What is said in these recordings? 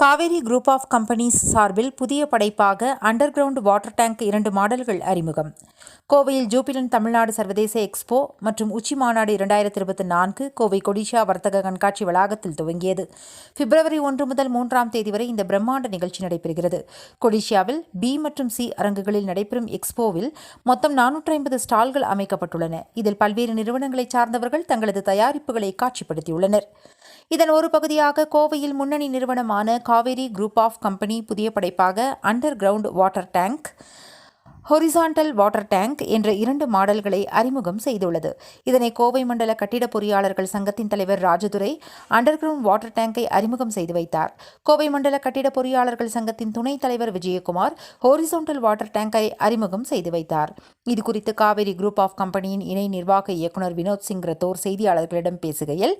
Kaveri group of companies சார்பில் புதிய படைப்பாக அண்டர் கிரவுண்ட் வாட்டர் டேங்க் இரண்டு மாடல்கள் அறிமுகம். கோவையில் ஜூபிலன் தமிழ்நாடு சர்வதேச எக்ஸ்போ மற்றும் உச்சி மாநாடு இரண்டாயிரத்தி இருபத்தி நான்கு கோவை கொடிஷா வர்த்தக கண்காட்சி வளாகத்தில் துவங்கியது. பிப்ரவரி ஒன்று முதல் மூன்றாம் தேதி வரை இந்த பிரம்மாண்ட நிகழ்ச்சி நடைபெறுகிறது. கொடிஷியாவில் பி மற்றும் சி அரங்குகளில் நடைபெறும் எக்ஸ்போவில் மொத்தம் நானூற்றி ஐம்பது ஸ்டால்கள் அமைக்கப்பட்டுள்ளன. இதில் பல்வேறு நிறுவனங்களைச் சார்ந்தவர்கள் தங்களது தயாரிப்புகளை காட்சிப்படுத்தியுள்ளனர். இதன் ஒரு பகுதியாக கோவையில் முன்னணி நிறுவனமான காவேரி குரூப் ஆஃப் கம்பெனி புதிய படைப்பாக underground water tank horizontal water tank என்ற இரண்டு மாடல்களை அறிமுகம் செய்துள்ளது. இதனை கோவை மண்டல கட்டிட பொறியாளர்கள் சங்கத்தின் தலைவர் ராஜதுரை அண்டர் கிரவுண்ட் வாட்டர் டேங்கை அறிமுகம் செய்து வைத்தார். கோவை மண்டல கட்டிட பொறியாளர்கள் சங்கத்தின் துணைத் தலைவர் விஜயகுமார் ஹோரிசோண்டல் வாட்டர் டேங்கை அறிமுகம் செய்து வைத்தார். இதுகுறித்து காவேரி குரூப் ஆஃப் கம்பெனியின் இணை நிர்வாக இயக்குநர் வினோத் சிங் ரத்தோர் செய்தியாளர்களிடம் பேசுகையில்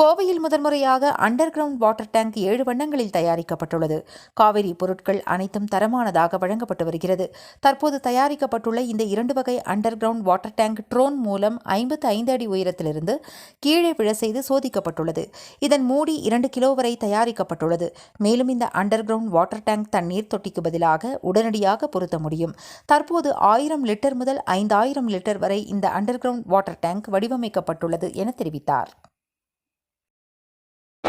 கோவையில் முதன்முறையாக அண்டர் கிரவுண்ட் வாட்டர் டேங்க் ஏழு வண்ணங்களில் தயாரிக்கப்பட்டுள்ளது. காவிரி பொருட்கள் அனைத்தும் தரமானதாக வழங்கப்பட்டு வருகிறது. தற்போது தயாரிக்கப்பட்டுள்ள இந்த இரண்டு வகை underground water tank drone மூலம் ஐம்பத்து ஐந்து அடி உயரத்திலிருந்து கீழே விழ செய்து சோதிக்கப்பட்டுள்ளது. இதன் மூடி இரண்டு கிலோ வரை தயாரிக்கப்பட்டுள்ளது. மேலும் இந்த அண்டர் கிரவுண்ட் வாட்டர் டேங்க் தண்ணீர் தொட்டிக்கு பதிலாக உடனடியாக பொருத்த முடியும். தற்போது ஆயிரம் லிட்டர் முதல் ஐந்தாயிரம் லிட்டர் வரை இந்த அண்டர் கிரவுண்ட் வாட்டர் டேங்க் வடிவமைக்கப்பட்டுள்ளது என தெரிவித்தார்.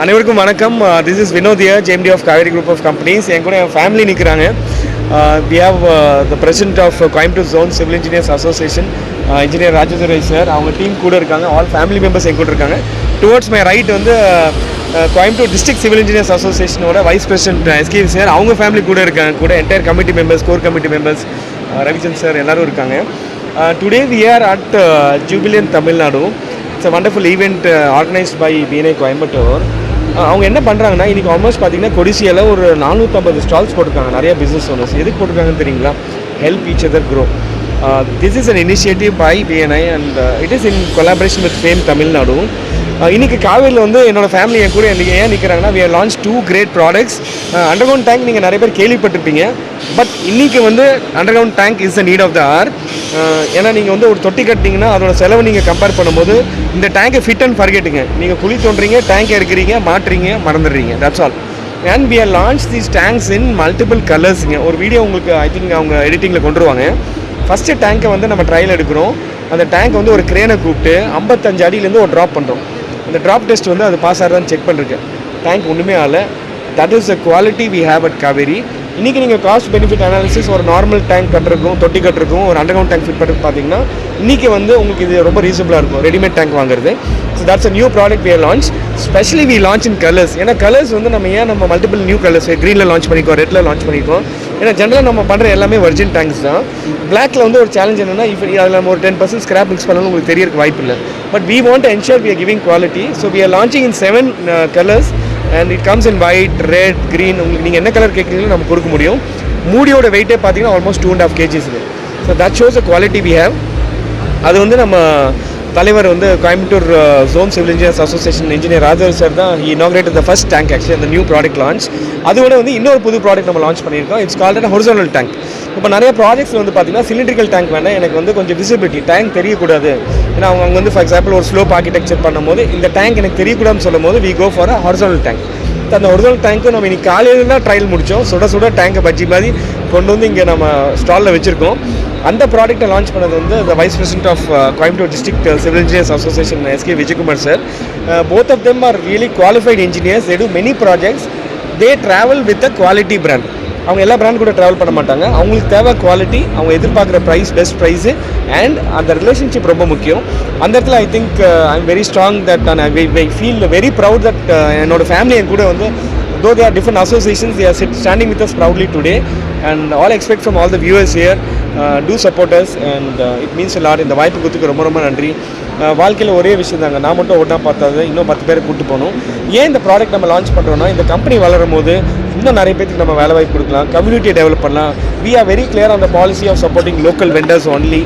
அனைவருக்கும் வணக்கம். This is Vinodhiya JMD of Kaveri group of companies என் கூட என் ஃபேமிலி நிற்கிறாங்க we have the president of Coimbatore zone civil engineers association engineer Rajadurai sir அவங்க டீம் கூட இருக்காங்க. ஆல் ஃபேமிலி மெம்பர்ஸ் என் கூட இருக்காங்க. டுவர்ட்ஸ் மை ரைட் வந்து கோயம்புத்தூர் டிஸ்ட்ரிக்ட் சிவில் இன்ஜினியர்ஸ் அசோசியேஷனோட வைஸ் பிரசிடென்ட் எஸ்கே சார் அவங்க ஃபேமிலி கூட இருக்காங்க. கூட entire committee members core committee members Ravichand sir எல்லோரும் இருக்காங்க. Today we are at Jubilian Tamil Nadu it's a wonderful event organised by BNI Coimbatore அவங்க என்ன பண்ணுறாங்கன்னா இன்றைக்கி ஆல்மோஸ்ட் பார்த்தீங்கன்னா கொடிசியில் ஒரு நானூற்றம்பது ஸ்டால்ஸ் போட்டிருக்காங்க. நிறைய பிஸ்னஸ் ஓனர்ஸ் எதுக்கு போட்டிருக்காங்கன்னு தெரியுங்களா? Help each other grow this is an initiative by BNI and it is in collaboration with FAME Tamil Nadu இன்றைக்கி காவேரியில் வந்து என்னோடய ஃபேமிலி என் கூட இன்றைக்கி ஏன் நிற்கிறாங்கன்னா we are launch two great products underground tank நீங்கள் நிறைய பேர் கேள்விப்பட்டிருப்பீங்க. பட் இன்றைக்கி வந்து underground tank is the need of the hour ஏன்னா நீங்கள் வந்து ஒரு தொட்டி கட்டினீங்கன்னா அதோட செலவு நீங்கள் கம்பேர் பண்ணும்போது இந்த டேங்கை ஃபிட் அண்ட் ஃபர்கெட்டுங்க நீங்கள் குழி தோன்றீங்க டேங்க் எடுக்கிறீங்க மாட்டுறீங்க மறந்துடுறீங்க. That's all and we are launch these tanks in multiple கலர்ஸுங்க ஒரு வீடியோ உங்களுக்கு ஐ திங்க் அவங்க எடிட்டிங்கில் கொண்டுருவாங்க ஃபஸ்ட்டு டேங்கை வந்து நம்ம ட்ரையல் எடுக்கிறோம். அந்த டேங்க் வந்து ஒரு கிரேனை கூப்பிட்டு ஐம்பத்தஞ்சு அடியிலேருந்து ஒரு ட்ராப் பண்ணுறோம் அந்த ட்ராப் டெஸ்ட் வந்து அது பாஸ் ஆகிறதான்னு செக் பண்ணிருக்கேன். டேங்க் ஒன்றுமே ஆகலை. That is the quality we have at Kaveri இன்றைக்கி நீங்கள் காஸ்ட் பெனிஃபிட் அனாலிசிஸ் ஒரு நார்மல் டேங்க் கட்டுறதுக்கும் தொட்டி கட்டுறதுக்கும் ஒரு அண்டர்கிரவுண்ட் டேங்க் ஃபிட் பண்ணுறது பார்த்தீங்கன்னா இன்றைக்கி வந்து உங்களுக்கு இது ரொம்ப ரீசனபிளாக இருக்கும். ரெடிமேட் டேங்க் வாங்குறது. So that's a new product we launch specially we launch in colours ஏன்னா கலர்ஸ் வந்து நம்ம ஏன் நம்ம மல்டிபிள் நியூ கலர்ஸ் க்ரீனில் லான்ச் பண்ணிக்கோ ரெட்டில் லான்ச் பண்ணிக்கோ ஏன்னா ஜென்ரலாக நம்ம பண்ணுற எல்லாமே ஒரிஜின் டேங்க்ஸ் தான். பிளாக்ல வந்து ஒரு சேலஞ்ச் என்னன்னா இப்போ அதில் நம்ம ஒரு டென் பர்சன்ட் ஸ்கிராப் மிக்ஸ் பண்ணாலும் உங்களுக்கு தெரியறதுக்கு வாய்ப்பு இல்லை. But we want ensure we are giving quality so we are launching in seven colours and it comes in white red green உங்களுக்கு நீங்கள் என்ன கலர் கேட்குறீங்களோ நம்ம கொடுக்க முடியும். மூடியோட வெயிட்டே பார்த்தீங்கன்னா almost two and half kgs இருக்குது so that shows a quality we have அது வந்து நம்ம தலைவர் வந்து Coimbatore zone civil engineers association engineer Rajar sir தான் he inaugurate the first tank actually அந்த நியூ ப்ராடக்ட் லான்ச் அதோட வந்து இன்னொரு புது ப்ராடக்ட் நம்ம லான்ச் பண்ணியிருக்கோம். இட்ஸ் கால்ட் ஹொரிசோனல் டேங்க் இப்போ நிறைய ப்ராஜெக்ட்ஸ் வந்து பார்த்தீங்கன்னா சிலிண்ட்ரிக்கல் டேங்க் வேணால் எனக்கு வந்து கொஞ்சம் விசிபிலிட்டி டேங்க் தெரியக்கூடாது. ஏன்னா அவங்க வந்து ஃபார் எக்ஸாம்பிள் ஒரு ஸ்லோப் ஆர்கிடெக்சர் பண்ணும்போது இந்த டேங்க் எனக்கு தெரியக்கூடாதுன்னு சொல்லும் போது we go for a horizontal tank அந்த ஒரிஜினல் டேங்க்கும் நம்ம இன்னைக்கு காலையில் தான் ட்ரையல் முடித்தோம் சுட சுட டேங்கை பஜ்ஜி மாதிரி கொண்டு வந்து இங்கே நம்ம ஸ்டாலில் வச்சுருக்கோம். அந்த ப்ராடக்ட்டை லான்ச் பண்ணது வந்து the vice president of Coimbatore district civil engineers association SK Vijayakumar sir both of them are really qualified engineers they do many projects they travel with a quality brand அவங்க எல்லா பிராண்ட் கூட travel பண்ண மாட்டாங்க. அவங்களுக்கு தேவை quality அவங்க எதிர்பார்க்குற price best price and அந்த ரிலேஷன்ஷிப் ரொம்ப முக்கியம். அந்த இடத்துல I think I am very strong that I feel very proud that என்னோட ஃபேமிலி என் கூட வந்து though their different associations there sit standing with us proudly today and all expect from all the viewers year to supporters and it means lot இந்த வாய்ப்பு கொடுத்துக்கு ரொம்ப ரொம்ப நன்றி வாழ்க்கையில் ஒரே விஷயம் தாங்க நான் மட்டும் ஒன்றா பார்த்தாது இன்னும் பத்து பேரை கூப்பிட்டு போகணும் ஏன் இந்த ப்ராடக்ட் நம்ம லான்ச் பண்ணுறோன்னா இந்த கம்பெனி வளரும் போது இன்னும் நிறைய பேருக்கு நம்ம வேலை வாய்ப்பு கொடுக்கலாம் கம்யூனிட்டியை டெவலப் பண்ணலாம் we are very clear on the policy of supporting local vendors only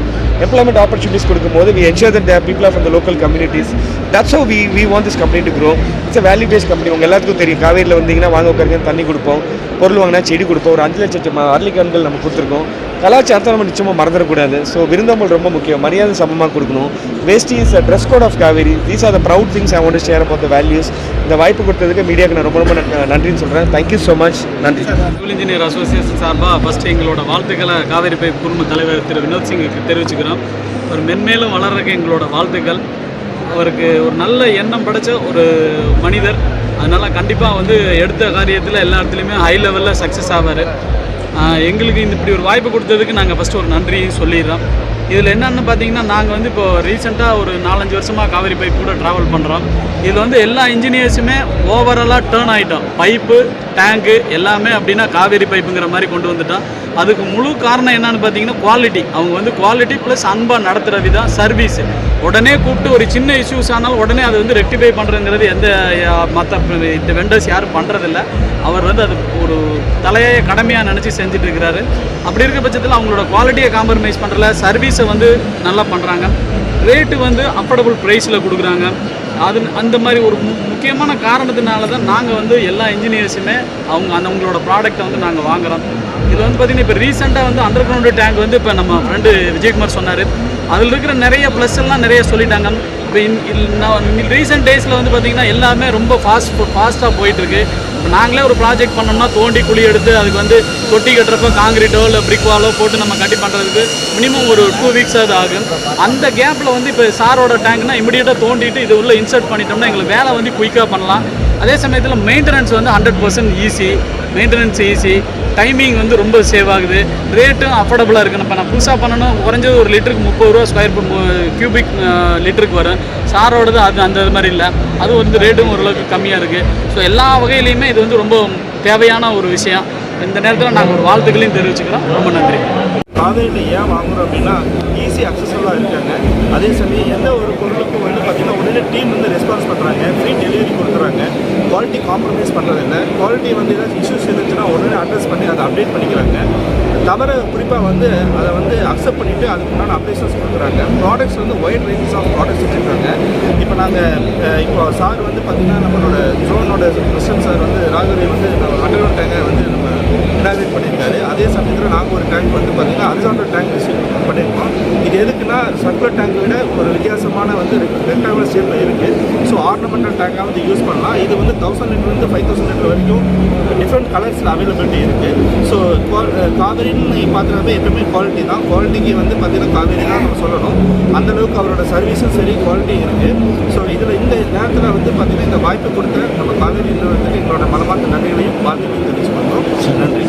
employment opportunities கொடுக்கும்போது we ensure that their people of அந்த local communities that's how we we want this company to grow it's a value base company உங்கள் எல்லாத்துக்கும் தெரியும் காவேரியில் வந்தீங்கன்னா வாங்க உட்காருங்க தண்ணி கொடுப்போம் பொருள் வாங்கினா செடி கொடுப்போம் ஒரு அஞ்சு லட்சம் அர்லிகான்கள் நம்ம கொடுத்துருக்கோம். கலாச்சாரத்தை நம்ம நிச்சயமாக மறந்துடக்கூடாது. ஸோ விருந்தோம்பல் ரொம்ப முக்கியம். மரியாதை சமமாக கொடுக்கணும். Waste is dress code of Kaveri these are the proud things I want share about the values இந்த வாய்ப்பு கொடுத்ததுக்கு மீடியாவுக்கு நான் ரொம்ப ரொம்ப நன்றின்னு சொல்கிறேன் தேங்க்யூ ஸோ மச் நன்றி. சிவில் இன்ஜினியர் அசோசியேஷன் சார்பாக ஃபஸ்ட்டு எங்களோட வாழ்த்துக்களை காவேரி பை குடும்ப தலைவர் திரு வினோத் சிங்குக்கு தெரிவிச்சுக்கிறோம். அவர் மென்மேலும் வளர்றதுக்கு எங்களோட வாழ்த்துக்கள். அவருக்கு ஒரு நல்ல எண்ணம் படைச்ச ஒரு மனிதர். அதனால் கண்டிப்பாக வந்து எடுத்த காரியத்தில் எல்லா இடத்துலையுமே ஹை லெவலில் சக்ஸஸ் ஆவார். எங்களுக்கு இந்த இப்படி ஒரு வாய்ப்பு கொடுத்ததுக்கு நாங்கள் ஃபஸ்ட்டு ஒரு நன்றி சொல்லிடுறோம். இதில் என்னென்னு பார்த்தீங்கன்னா நாங்கள் வந்து இப்போ ரீசெண்டாக ஒரு நாலஞ்சு வருஷமாக காவேரி பைப் கூட ட்ராவல் பண்ணுறோம் இதில் வந்து எல்லா இன்ஜினியர்ஸுமே ஓவராலாக டேர்ன் ஆகிட்டோம் பைப்பு டேங்கு எல்லாமே அப்படின்னா காவேரி பைப்புங்கிற மாதிரி கொண்டு வந்துட்டோம். அதுக்கு முழு காரணம் என்னன்னு பார்த்தீங்கன்னா குவாலிட்டி அவங்க வந்து குவாலிட்டி ப்ளஸ் அன்பாக நடத்துகிற விதம் சர்வீஸ் உடனே கூப்பிட்டு ஒரு சின்ன இஷ்யூஸ் ஆனாலும் உடனே அதை வந்து ரெக்டிஃபை பண்ணுறதுங்கிறது எந்த மற்ற இந்த வெண்டர்ஸ் யாரும் பண்ணுறதில்ல அவர் வந்து அது ஒரு தலையாய கடமையாக நினச்சி செஞ்சுட்டு இருக்கிறாரு அப்படி இருக்க பட்சத்தில் அவங்களோட குவாலிட்டியை காம்ப்ரமைஸ் பண்ணுறல சர்வீஸை வந்து நல்லா பண்ணுறாங்க ரேட்டு வந்து அஃபோர்டபுள் ப்ரைஸில் கொடுக்குறாங்க. அது அந்த மாதிரி ஒரு முக்கியமான காரணத்தினால தான் நாங்கள் வந்து எல்லா இன்ஜினியர்ஸுமே அவங்க அந்த அவங்களோட ப்ராடக்ட்டை வந்து நாங்கள் வாங்குறோம். இது வந்து பார்த்திங்கன்னா இப்போ ரீசெண்டாக வந்து அண்டர் கிரவுண்டு டேங்க் வந்து இப்போ நம்ம ஃப்ரெண்டு விஜயகுமார் சொன்னார். அதில் இருக்கிற நிறைய ப்ளஸ் எல்லாம் நிறைய சொல்லிட்டாங்க. இப்போ ரீசெண்ட் டேஸில் வந்து பார்த்திங்கன்னா எல்லாமே ரொம்ப ஃபாஸ்ட் ஃபாஸ்ட்டாக போயிட்டுருக்கு. இப்போ நாங்களே ஒரு ப்ராஜெக்ட் பண்ணோம்னா தோண்டி குழி எடுத்து அதுக்கு வந்து தொட்டி கட்டுறப்போ காங்கிரீட்டோ இல்லை பிரிக் வாலோ போட்டு நம்ம கட்டி பண்ணுறதுக்கு மினிமம் ஒரு டூ வீக்ஸ் அது ஆகும். அந்த கேப்பில் வந்து இப்போ சாரோட டேங்க்னா இமிடியேட்டாக தோண்டிட்டு இது உள்ளே இன்சர்ட் பண்ணிட்டோம்னா எங்களுக்கு வேலை வந்து குயிக்காக பண்ணலாம். அதே சமயத்தில் மெயின்டெனன்ஸ் வந்து hundred percent easy maintenance easy timing வந்து ரொம்ப சேவ் ஆகுது. ரேட்டும் அஃபோர்டபுளாக இருக்குது இப்போ நான் புதுசாக பண்ணணும் குறைஞ்சது ஒரு லிட்டருக்கு முப்பது ரூபா ஸ்கொயர் ஃபுட் கியூபிக் லிட்டருக்கு வரும். சாரோடது அது அந்த இது மாதிரி இல்லை. அது வந்து ரேட்டும் ஓரளவுக்கு கம்மியாக இருக்குது ஸோ எல்லா வகையிலையுமே இது வந்து ரொம்ப தேவையான ஒரு விஷயம். இந்த நேரத்தில் நாங்கள் ஒரு வாழ்த்துக்களையும் தெரிவிச்சுக்கிறோம். ரொம்ப நன்றி. காவேரியில் ஏன் வாங்குறோம் அப்படின்னா ஈஸி அக்சஸபுளாக இருக்காங்க. அதே சமயம் எந்த ஒரு பொருளுக்கும் நல்ல டீம் வந்து ரெஸ்பான்ஸ் பண்ணுறாங்க ஃப்ரீ டெலிவரி கொடுக்குறாங்க. குவாலிட்டி காம்ப்ரமைஸ் பண்ணுறதில்ல குவாலிட்டி வந்து ஏதாச்சும் இஷ்யூஸ் இருந்துச்சுன்னா உடனே அட்ரஸ் பண்ணி அதை அப்டேட் பண்ணிக்கிறாங்க. தவிர குறிப்பாக வந்து அதை வந்து அக்செப்ட் பண்ணிவிட்டு அதுக்குண்டான அப்டேஷன்ஸ் கொடுக்குறாங்க. ப்ராடக்ட்ஸ் வந்து ஒயிட் ரேஞ்சஸ் ஆஃப் ப்ராடக்ட்ஸ் வச்சுருக்காங்க. இப்போ நாங்கள் இப்போ சார் வந்து பார்த்திங்கன்னா நம்மளோட ஜோனோட கிறிஸ்டன் சார் வந்து ராகவே வந்து அண்டர்கிரவுண்ட் டேங்கை வந்து நம்ம இனாகிரேட் பண்ணியிருக்காரு அதே சமயத்தில் நாங்கள் ஒரு டேங்க் வந்து பார்த்திங்கன்னா ஹரிசாண்டல் டேங்க் ரிசீவ் பண்ணியிருக்கோம் இது எதுக்குன்னா சர்க்குலர் டேங்க் விட ஒரு வித்தியாசமான வந்து ரெக்டாங்குலர் ஷேப்பில் இருக்குது ஸோ ஆர்னமெண்டல் டேங்காக வந்து யூஸ் பண்ணலாம். இது வந்து தௌசண்ட் லிட்டர்லேருந்து ஃபைவ் தௌசண்ட் லிட்டர் வரைக்கும் டிஃப்ரெண்ட் கலர்ஸில் அவைலபிலிட்டி இருக்குது ஸோ காவேரின்னு பார்க்குறப்ப எப்பவுமே குவாலிட்டி தான். குவாலிட்டிக்கு வந்து பார்த்திங்கன்னா காவேரி தான் நம்ம சொல்லணும். அந்தளவுக்கு அவரோட சர்வீஸும் சரி குவாலிட்டி இருக்குது ஸோ இதில் இந்த நேரத்தில் வந்து பார்த்திங்கன்னா இந்த வாய்ப்பு கொடுத்த நம்ம காவேரி நிறுவனத்துக்கு எங்களோட மனமார்ந்த நன்றிகளையும் பார்த்து தெரிவிச்சு பண்ணுறோம் நன்றி.